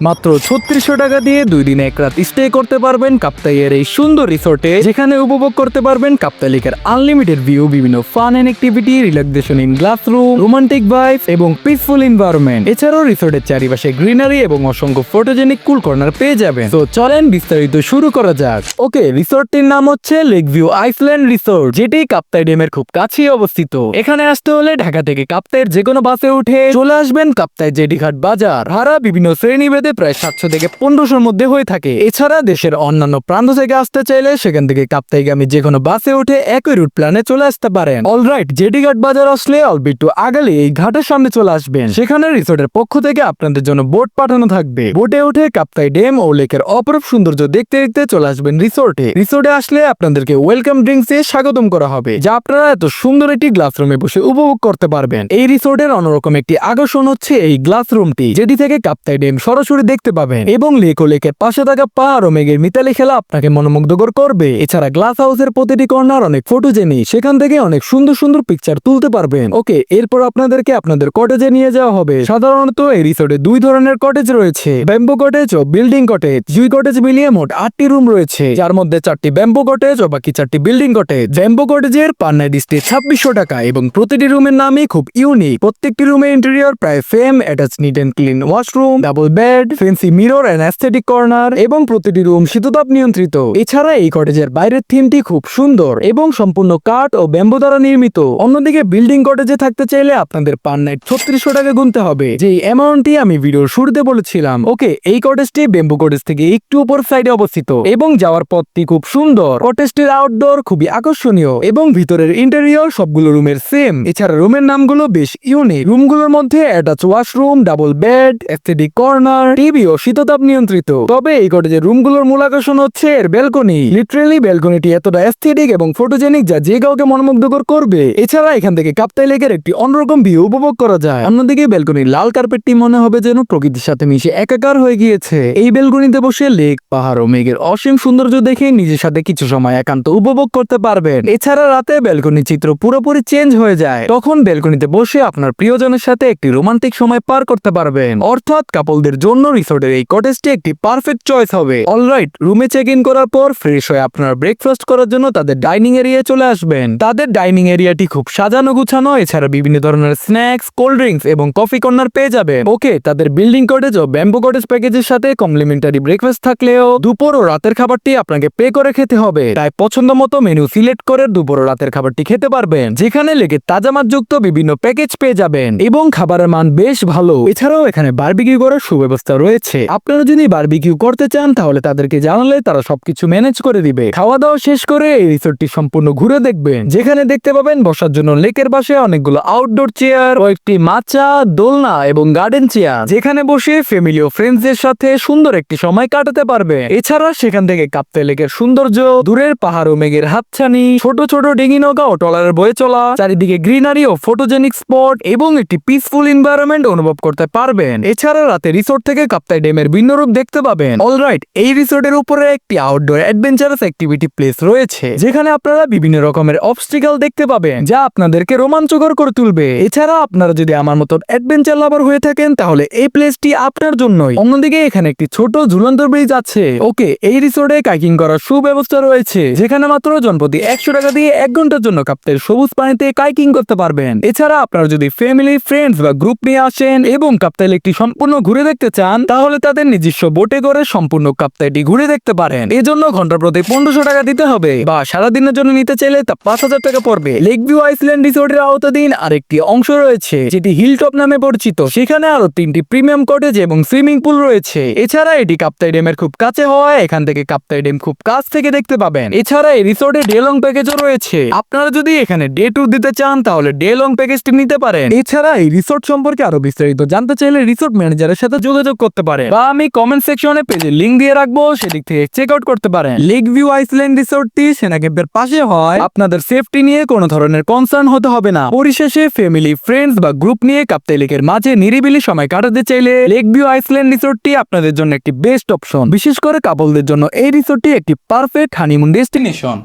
মাত্র ছত্রিশশো টাকা দিয়ে দুই দিন এক রাত স্টে করতে পারবেন কাপ্তাইয়ের এই সুন্দর রিসোর্টে যেখানে উপভোগ করতে পারবেন কাপ্তাই লেকের আনলিমিটেড ভিউ বিভিন্ন fun and activity relaxation in glass room romantic vibes এবং পিসফুল এনভায়রনমেন্ট এছাড়াও রিসোর্টের চারিপাশে গ্রিনারি এবং অসংখ্য ফটোজেনিক কুল কর্নার পেয়ে যাবেন। তো চলেন বিস্তারিত শুরু করা যাক। ওকে রিসোর্টটির নাম হচ্ছে লেক ভিউ আইসল্যান্ড রিসোর্ট যেটি কাপ্তাই ড্যামের খুব কাছেই অবস্থিত। এখানে আসতে হলে ঢাকা থেকে কাপ্তাইয়ের যে কোনো বাসে উঠে চলে আসবেন কাপ্তাই জেডিঘাট বাজার। ভাড়া বিভিন্ন শ্রেণীভেদে প্রায় সাতশো থেকে পনেরোশোর মধ্যে হয়ে থাকে। এছাড়া দেশের অন্যান্য প্রান্ত থেকে আসতে চাইলে সেখান থেকে কাপ্তাইগামী যে কোনো বাসে উঠে একই রুট প্ল্যানে চলে আসতে পারেন। অলরাইট জেডিঘাট বাজার আসলে অল্প একটু আগালে এই ঘাটের সামনে চলে আসবেন। সেখানে রিসোর্টের পক্ষ থেকে আপনাদের জন্য বোট পাঠানো থাকবে। বোটে উঠে কাপ্তাই ড্যাম ও লেকের অপরূপ সৌন্দর্য দেখতে দেখতে চলে আসবেন রিসোর্টে। রিসোর্টে আসলে আপনাদেরকে ওয়েলকাম ড্রিঙ্কস এ স্বাগতম করা হবে, যা আপনারা এত সুন্দর একটি গ্লাস রুমে বসে উপভোগ করতে পারবেন। এই রিসোর্টের অন্যরকম একটি আকর্ষণ হচ্ছে এই গ্লাস রুমটি, যেটি থেকে কাপ্তাই ড্যাম সরাসরি দেখতে পাবেন। এবং লেক ও লেকের পাশে থাকা পাহাড় ও মেঘের মিতালি খেলা আপনাকে মনোমুগ্ধকর করবে। এছাড়া গ্লাস হাউসের প্রতিটি কর্নার অনেক ফটো ফটোজেনিক সেখান থেকে অনেক সুন্দর সুন্দর পিকচার তুলতে পারবেন। ওকে, এরপর আপনাদেরকে আপনাদের কটেজে নিয়ে যাওয়া হবে। সাধারণত এই রিসোর্টে দুই ধরনের কটেজ রয়েছে। ব্যাম্বো কটেজ ও বিল্ডিং কটেজ দুই কটেজ মিলিয়ে মোট আটটি রুম রয়েছে। যার মধ্যে চারটি ব্যাম্বো কটেজ ও বাকি চারটি বিল্ডিং কটেজ ব্যাম্বো কটেজের পার নাইট স্টে ছাব্বিশশো টাকা এবং প্রতিটি রুমের নামই খুব ইউনিক প্রত্যেকটি রুমের ইন্টেরিয়র প্রায় same attach neat and clean washroom double bed fancy mirror and aesthetic corner এবং প্রতিটি রুম শীততাপ নিয়ন্ত্রিত। এছাড়া এই কটেজের বাইরের থিমটি খুব সুন্দর এবং সম্পূর্ণ কাঠ ও ব্যাম্বো দ্বারা নির্মিত। অন্যদিকে বিল্ডিং কটেজে থাকতে চাইলে আপনাদের পার নাইট ছত্রিশশো টাকা গুনতে হবে। যে অ্যামাউন্টটি আমি ভিডিওর শুরুতে বলেছিলাম। ওকে, এই কটেজটি বেম্বু কটেজ থেকে একটু উপর সাইডে অবস্থিত এবং যাওয়ার পথটি খুব সুন্দর। কটেজটির আউটডোর খুবই আকর্ষণীয় এবং ভিতরের ইন্টেরিয়র সবগুলো রুমের সেম এছাড়া রুমের নামগুলো বেশ ইউনিক রুমগুলোর মধ্যে attach washroom double bed aesthetic corner TV ও শীততাপ নিয়ন্ত্রিত। তবে এই কটেজের রুমগুলোর মূল আকর্ষণ হচ্ছে এর ব্যালকনি। লিটারেলি ব্যালকনিটি এতটা অ্যাস্থেটিক এবং ফটোজেনিক যা যে কাউকে মনোমুগ্ধকর করবে। এছাড়া এখান থেকে কাপ্তাই লেকের একটি অন্যরকম ভিউ উপভোগ করা যায়। অন্যদিকে, ব্যালকনির লাল কার্পেটটি মনে হবে যেন প্রকৃতির সাথে মিশে একাকার হয়ে গিয়েছে। এই ব্যালকনিতে বসে লেক, পাহাড় ও মেঘের অসীম সৌন্দর্য দেখে নিজের সাথে কিছু সময় একান্ত উপভোগ করতে পারবেন। এছাড়া রাতে ব্যালকনির চিত্র পুরোপুরি চেঞ্জ হয়ে যায়। তখন ব্যালকনিতে বসে আপনার প্রিয়জনের সাথে একটি রোমান্টিক সময় পার করতে পারবেন। অর্থাৎ কাপলদের জন্য রিসোর্টের এই কটেজটি একটি পারফেক্ট চয়েস হবে। অলরাইট রুমে চেক ইন করার পর ফ্রেশ হয়ে আপনার ব্রেকফাস্ট করার জন্য তাদের ডাইনিং এরিয়ায় চলে আসবেন। তাদের ডাইনিং এরিয়াটি খুব সাজানো গুছানো, এছাড়া বিভিন্ন ধরনের স্ন্যাক্স কোল্ড ড্রিঙ্কস এবং কফি কর্নার পেয়ে যাবেন। ওকে তাদের বিল্ডিং কটেজ ও ব্যাম্বো কটেজ প্যাকেজের সাথে কমপ্লিমেন্টারি ব্রেকফাস্ট থাকলেও দুপুর ও রাতের খাবারটি আপনাকে পে করে খেতে হবে। তাই পছন্দ মতো মেনু সিলেক্ট করে দুপুর ও রাতের খাবারটি খেতে পারবেন। যেখানে লেগে তাজা মাছ যুক্ত বিভিন্ন প্যাকেজ পেয়ে যাবেন এবং খাবারের মান বেশ ভালো। এছাড়াও এখানে বারবিকিউ করার সুব্যবস্থা রয়েছে। আপনারা যদি বারবিকিউ করতে চান, তাহলে তাদেরকে জানালে তারা সবকিছু ম্যানেজ করে দিবে। খাওয়া দাওয়া শেষ করে এই রিসোর্টটি সম্পূর্ণ ঘুরে দেখবেন। যেখানে দেখতে পাবেন বসার জন্য লেকের পাশে অনেকগুলো আউটডোর চেয়ার ও একটি মাচা দোলনা এবং গার্ডেন চেয়ার যেখানে বসে ফ্যামিলি ও ফ্রেন্ডসদের সাথে সুন্দর একটি সময় কাটাতে পারবে এছাড়া সেখান থেকে কাপ্তে লেকের সৌন্দর্য, দূরের পাহাড় ও মেঘের হাতছানি, ছোট ছোট ডিঙি নৌকা ও টলারের বয়ে চলা, চারিদিকে গ্রিনারি ও ফটোজেনিক স্পট এবং একটি পিসফুল এনভায়রনমেন্ট অনুভব করতে পারবেন। এছাড়া রাতে রিসোর্ট থেকে কাপ্তাই ড্যামের ভিন্ন রূপ দেখতে পাবেন। অলরাইট এই রিসোর্টের উপরে একটি আউটডোর অ্যাডভেঞ্চারাস অ্যাক্টিভিটি প্লেস রয়েছে, যেখানে আপনারা বিভিন্ন রকমের অবস্টিকাল দেখতে পাবেন, যা আপনাদেরকে রোমাঞ্চকর করে তুলবে। এছাড়া আপনারা যদি আমার মতো অ্যাডভেঞ্চার লাভার হয়ে থাকেন, তাহলে এই প্লেসটি আপনার জন্যই। অন্যদিকে এখানে একটি ছোট ঝুলন্ত ব্রিজ আছে। ওকে এই রিসোর্টে কাইকিং করার সুব্যবস্থা রয়েছে, যেখানে মাত্র জনপ্রতি একশো টাকা দিয়ে এক ঘণ্টার জন্য কাপ্তের সবুজ পানিতে কাইকিং করতে পারবেন। এছাড়া আপনারা যদি ফ্যামিলি ফ্রেন্ডস বা গ্রুপ নিয়ে আসেন এবং কাপ্তাইল একটি সম্পূর্ণ ঘুরে দেখতে চান তাহলে তাদের নিজস্ব বোটে করে সম্পূর্ণ কাপ্তাইটি ঘুরে দেখতে পারেন। এজন্য ঘণ্টা প্রতি পনেরোশো টাকা দিতে হবে বা সারাদিনের জন্য নিতে চাইলে তা পাঁচ হাজার টাকা পড়বে। লেক ভিউ আইসল্যান্ড রিসোর্টের আওতাধীন আরেকটি অংশ রয়েছে, যেটি হিলটপ নামে পরিচিত। সেখানে আরও তিনটি প্রিমিয়াম কটেজ এবং সুইমিং পুল রয়েছে। এছাড়া এটি কাপ্তাই ড্যামের খুব কাছে হওয়ায় এখান থেকে কাপ্তাই ড্যাম খুব কাছ থেকে দেখতে পাবেন। এছাড়া এই রিসোর্টে ডে লং প্যাকেজও রয়েছে। আপনারা যদি এখানে ডে ট্যুর দিতে চান, তাহলে ডে লং প্যাকেজটি নিতে পারেন। এছাড়া এই রিসোর্ট সম্পর্কে আরও বিস্তারিত জানতে চাইলে রিসোর্ট ম্যানেজারের সাথে যোগাযোগ করতে পারেন। বা আমি কমেন্ট সেকশনে পেজে লিংক দিয়ে রাখব, সেদিক থেকে চেক আউট করতে পারেন। লেক ভিউ আইসল্যান্ড রিসোর্টটি সেনা ক্যাম্পের পাশে হয়। আপনাদের সেফটি নিয়ে কোনো ধরনের কনসার্ন হতে হবে না। পরিশেষে ফ্যামিলি ফ্রেন্ডস বা গ্রুপ নিয়ে কাপ্তাই লেকের মাঝে নিরিবিলি সময় কাটাতে চাইলে লেক ভিউ আইসল্যান্ড রিসোর্টটি আপনাদের জন্য একটি বেস্ট অপশন বিশেষ করে কাপলদের জন্য এই রিসোর্টটি একটি পারফেক্ট হানিমুন ডেস্টিনেশন